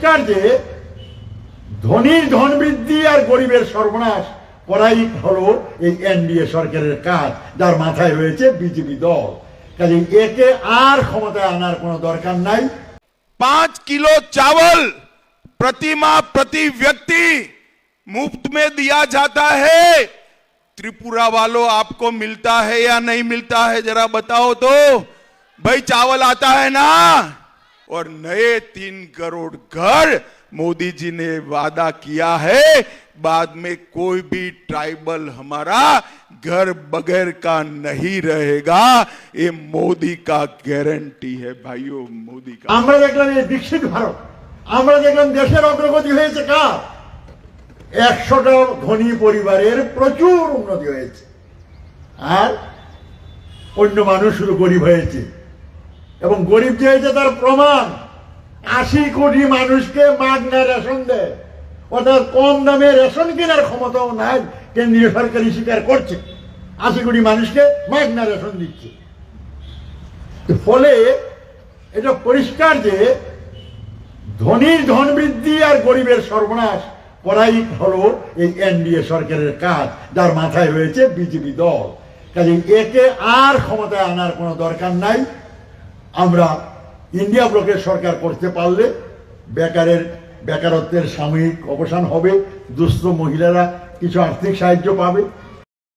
পরিষ্কার যে ধনীর ধন বৃদ্ধি আর গরিবের সর্বনাশ করাই হলো এই এনডিএ সরকারের কাজ যার মাথায় রয়েছে বিজেপি দল কাজে একে আর ক্ষমতায় আনার কোনো দরকার নাই पांच किलो चावल प्रति माह प्रति व्यक्ति मुफ्त में दिया जाता है त्रिपुरा वालों आपको मिलता है या नहीं मिलता है जरा बताओ तो भाई चावल आता है ना और नए तीन करोड़ घर मोदी जी ने वादा किया है बाद में कोई भी ट्राइबल हमारा घर बगैर का नहीं रहेगा ये मोदी का गारंटी है भाइयों मोदी का আমরা দেখলাম এই দীক্ষিত ভারত আমরা দেখলাম দেশের অগ্রগতি হয়েছে কার একশোটা ধনী পরিবারের প্রচুর উন্নতি হয়েছে আর অন্য মানুষ শুধু গরিব হয়েছে এবং গরিব যে হয়েছে তার প্রমাণ, আশি কোটি মানুষকে মাগনা রেশন দেয়। অর্থাৎ কম দামে রেশন কেনার ক্ষমতাও নাই, কেন্দ্রীয় সরকারি স্বীকার করছে। আশি কোটি মানুষকে মাগনা রেশন দিচ্ছে। ফলে এটা পরিষ্কার যে ধনীর ধন বৃদ্ধি আর গরিবের সর্বনাশ করাই হলো এই এনডিএ সরকারের কাজ, যার মাথায় রয়েছে বিজেপি দল। কাজে একে আর ক্ষমতায় আনার কোনো দরকার নাই। আমরা ইন্ডিয়া ব্লকের সরকার করতে পারলে বেকারের, বেকারত্বের সাময়িক অবসান হবে, দুস্থ মহিলারা কিছু আর্থিক সাহায্য পাবে।